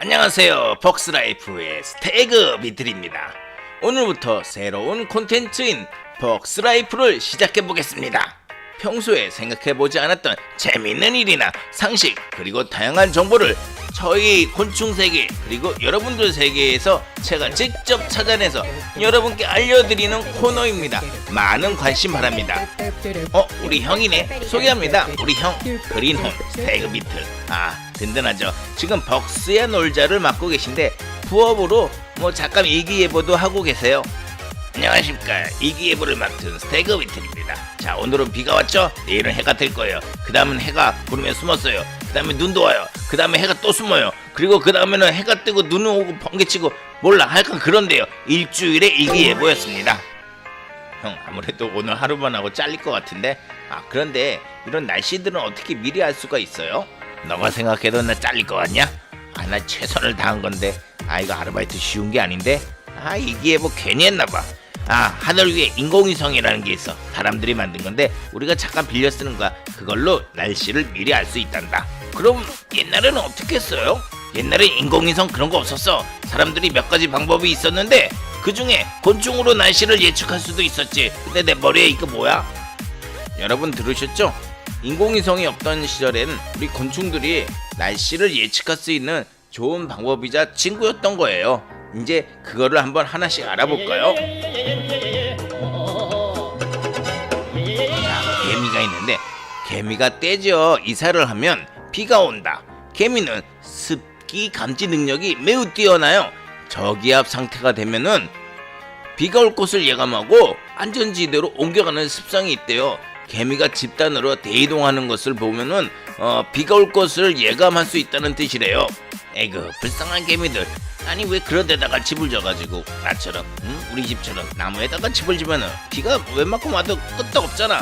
안녕하세요. 벅스라이프의 스태그 비틀입니다. 오늘부터 새로운 콘텐츠인 벅스라이프를 시작해 보겠습니다. 평소에 생각해 보지 않았던 재미있는 일이나 상식 그리고 다양한 정보를 저희 곤충 세계 그리고 여러분들 세계에서 제가 직접 찾아내서 여러분께 알려드리는 코너입니다. 많은 관심 바랍니다. 어, 우리 형이네. 소개합니다. 우리 형 그린홈 스테이크 비틀. 아, 든든하죠. 지금 벅스의 놀자를 맡고 계신데 부업으로 뭐 잠깐 일기예보도 하고 계세요. 안녕하십니까 이기예보를 맡은 스테이크 비틀입니다. 자 오늘은 비가 왔죠? 내일은 해가 뜰 거예요. 그 다음은 해가 구름에 숨었어요. 그 다음에 눈도 와요. 그 다음에 해가 또 숨어요. 그리고 그 다음에는 해가 뜨고 눈은 오고 번개치고 몰라 하여간 그런데요. 일주일의 일기예보였습니다. 형 아무래도 오늘 하루만 하고 잘릴 것 같은데 아 그런데 이런 날씨들은 어떻게 미리 알 수가 있어요? 너가 생각해도 나 잘릴 것 같냐? 아 나 최선을 다한 건데 아 이거 아르바이트 쉬운 게 아닌데 아 이게 뭐 괜히 했나 봐 아 하늘 위에 인공위성이라는 게 있어 사람들이 만든 건데 우리가 잠깐 빌려 쓰는 거야 그걸로 날씨를 미리 알 수 있단다 그럼 옛날에는 어떻게 했어요? 옛날에 인공위성 그런 거 없었어 사람들이 몇 가지 방법이 있었는데 그 중에 곤충으로 날씨를 예측할 수도 있었지 근데 내 머리에 이거 뭐야? 여러분 들으셨죠? 인공위성이 없던 시절엔 우리 곤충들이 날씨를 예측할 수 있는 좋은 방법이자 친구였던 거예요. 이제 그거를 한번 하나씩 알아볼까요? 자, 개미가 있는데 개미가 떼져 이사를 하면 비가 온다. 개미는 습기 감지 능력이 매우 뛰어나요. 저기압 상태가 되면은 비가 올 곳을 예감하고 안전지대로 옮겨가는 습성이 있대요. 개미가 집단으로 대이동하는 것을 보면은 어, 비가 올 것을 예감할 수 있다는 뜻이래요. 에그 불쌍한 개미들. 아니 왜 그런 데다가 집을 져가지고 나처럼 응? 우리 집처럼 나무에다가 집을 지면은 비가 웬만큼 와도 끄떡 없잖아.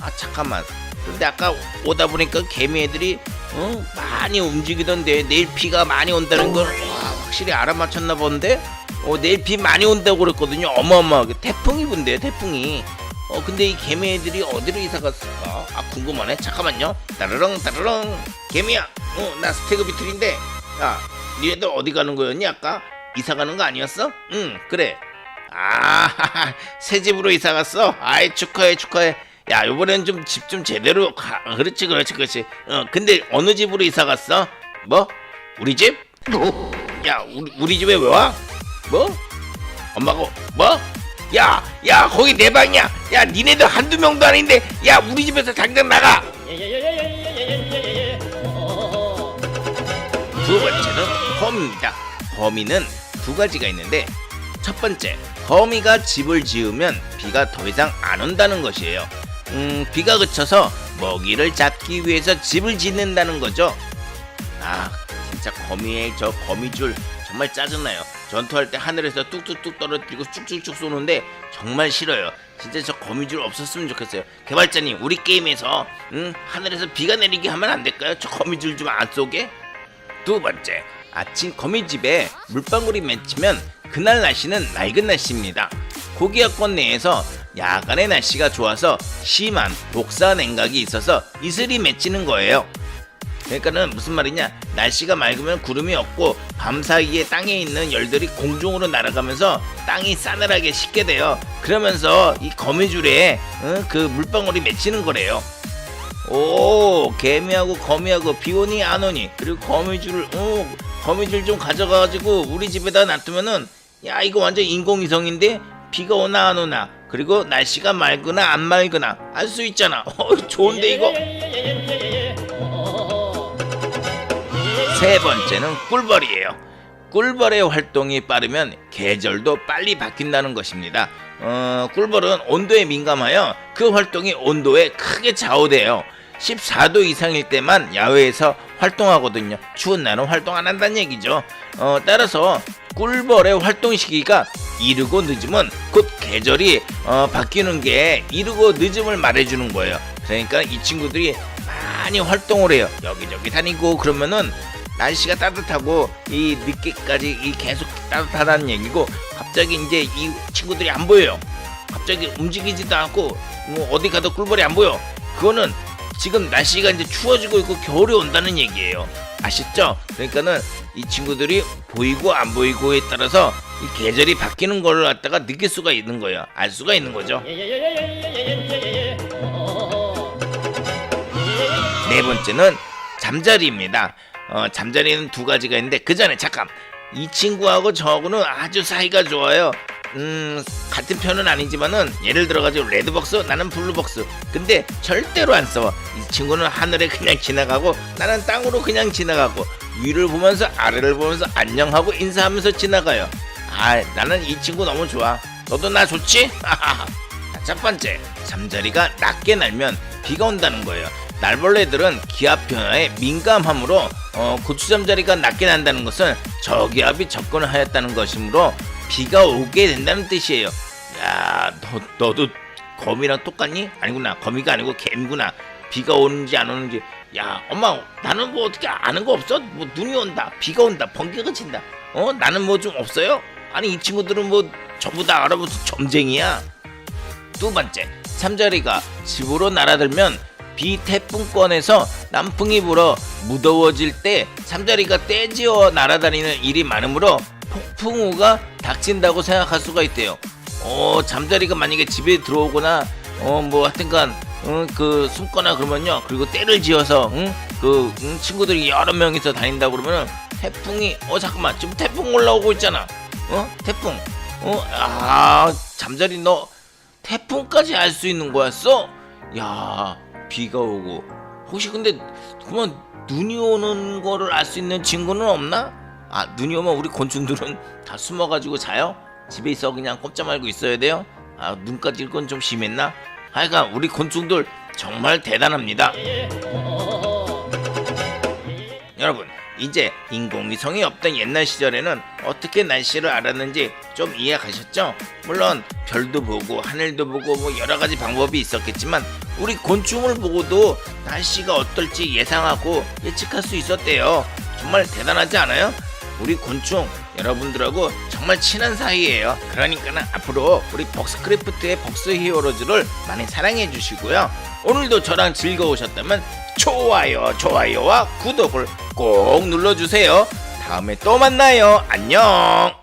아 잠깐만. 근데 아까 오다 보니까 개미 애들이 어, 많이 움직이던데 내일 비가 많이 온다는 걸. 와, 확실히 알아맞혔나 본데? 어, 내일 비 많이 온다고 그랬거든요. 어마어마하게. 태풍이 분대요 태풍이. 어 근데 이 개미 애들이 어디로 이사 갔을까? 아 궁금하네. 잠깐만요. 따르릉 따르릉. 개미야 어나 스테그 비틀인데. 야 니네들 어디 가는 거였니 아까? 이사 가는 거 아니었어? 응 그래. 아 새 집으로 이사 갔어? 아이 축하해 축하해 야 이번엔 좀 집 좀 제대로 가 그렇지 그렇지 그렇지 어 근데 어느 집으로 이사 갔어 뭐 우리 집? 야 우리, 우리 집에 왜 와? 뭐? 엄마가 뭐? 야, 야, 거기 내 방이야. 야, 니네들 한두 명도 아닌데, 야, 우리 집에서 당장 나가. 두 번째는 거미입니다. 거미는 두 가지가 있는데, 첫 번째, 거미가 집을 지으면 비가 더 이상 안 온다는 것이에요. 음, 비가 그쳐서 먹이를 잡기 위해서 집을 짓는다는 거죠. 아, 진짜 거미의 저 거미줄 정말 짜증나요. 전투할 때 하늘에서 뚝뚝뚝 떨어뜨리고 쭉쭉쭉 쏘는데 정말 싫어요. 진짜 저 거미줄 없었으면 좋겠어요. 개발자님, 우리 게임에서 응? 하늘에서 비가 내리게 하면 안 될까요? 저 거미줄 좀 안 쏘게? 두 번째, 아침 거미집에 물방울이 맺히면 그날 날씨는 맑은 날씨입니다. 고기야권 내에서 야간의 날씨가 좋아서 심한 복사 냉각이 있어서 이슬이 맺히는 거예요. 그러니까는 무슨 말이냐? 날씨가 맑으면 구름이 없고 밤 사이에 땅에 있는 열들이 공중으로 날아가면서 땅이 싸늘하게 식게 돼요. 그러면서 이 거미줄에 어, 그 물방울이 맺히는 거래요. 오 개미하고 거미하고 비 오니 안 오니. 그리고 거미줄을 어, 거미줄 좀 가져가가지고 우리 집에다 놔두면은 야 이거 완전 인공위성인데? 비가 오나 안 오나 그리고 날씨가 맑으나 안 맑으나 알 수 있잖아 어 좋은데 이거 세 번째는 꿀벌이에요. 꿀벌의 활동이 빠르면 계절도 빨리 바뀐다는 것입니다. 어, 꿀벌은 온도에 민감하여 그 활동이 온도에 크게 좌우돼요. 14도 이상일 때만 야외에서 활동하거든요. 추운 날은 활동 안 한다는 얘기죠. 어, 따라서 꿀벌의 활동 시기가 이르고 늦으면 곧 계절이 어, 바뀌는 게 이르고 늦음을 말해주는 거예요. 그러니까 이 친구들이 많이 활동을 해요. 여기저기 다니고 그러면은 날씨가 따뜻하고 이 늦게까지 이 계속 따뜻하다는 얘기고 갑자기 이제 이 친구들이 안 보여요. 갑자기 움직이지도 않고 뭐 어디 가도 꿀벌이 안 보여. 그거는 지금 날씨가 이제 추워지고 있고 겨울이 온다는 얘기예요. 아시죠? 그러니까는 이 친구들이 보이고 안 보이고에 따라서 이 계절이 바뀌는 걸 갖다가 느낄 수가 있는 거예요. 알 수가 있는 거죠. 네 번째는 잠자리입니다. 어, 잠자리는 두 가지가 있는데 그 전에 잠깐 이 친구하고 저하고는 아주 사이가 좋아요. 음 같은 편은 아니지만은 예를 들어가지고 레드벅스 나는 블루벅스. 근데 절대로 안 싸워. 이 친구는 하늘에 그냥 지나가고 나는 땅으로 그냥 지나가고 위를 보면서 아래를 보면서 안녕하고 인사하면서 지나가요. 아 나는 이 친구 너무 좋아. 너도 나 좋지? 자, 첫 번째. 잠자리가 낮게 날면 비가 온다는 거예요. 날벌레들은 기압 변화에 민감하므로 어, 고추잠자리가 낮게 난다는 것은 저기압이 접근하였다는 것이므로 비가 오게 된다는 뜻이에요. 야, 너, 너도 거미랑 똑같니? 아니구나. 거미가 아니고 개미구나. 비가 오는지 안 오는지. 야, 엄마, 나는 뭐 어떻게 아는 거 없어? 뭐 눈이 온다, 비가 온다, 번개가 친다. 어, 나는 뭐 좀 없어요? 아니 이 친구들은 뭐 전부 다 알아보서 점쟁이야. 두 번째, 잠자리가 집으로 날아들면 비태풍권에서 남풍이 불어 무더워질 때 잠자리가 떼지어 날아다니는 일이 많으므로 폭풍우가 닥친다고 생각할 수가 있대요. 어, 잠자리가 만약에 집에 들어오거나 어 뭐 하여튼간 어, 그 숨거나 그러면요. 그리고 때를 지어서 응? 그 응, 친구들이 여러 명이서 다닌다 그러면은 태풍이 어 잠깐만 지금 태풍 올라오고 있잖아. 어 태풍. 어 아 잠자리 너 태풍까지 알 수 있는 거였어? 야 비가 오고 혹시 근데 그러면 눈이 오는 거를 알 수 있는 친구는 없나? 아 눈이 오면 우리 곤충들은 다 숨어가지고 자요? 집에 있어 그냥 꼼짝 말고 있어야 돼요? 아 눈까지 일건 좀 심했나? 하여간 우리 곤충들 정말 대단합니다 여러분 이제 인공위성이 없던 옛날 시절에는 어떻게 날씨를 알았는지 좀 이해 가셨죠? 물론 별도 보고 하늘도 보고 뭐 여러 가지 방법이 있었겠지만 우리 곤충을 보고도 날씨가 어떨지 예상하고 예측할 수 있었대요. 정말 대단하지 않아요? 우리 곤충 여러분들하고 정말 친한 사이예요. 그러니까는 앞으로 우리 벅스크래프트의 벅스 히어로즈를 많이 사랑해 주시고요. 오늘도 저랑 즐거우셨다면 좋아요, 좋아요와 구독을 꼭 눌러주세요. 다음에 또 만나요. 안녕.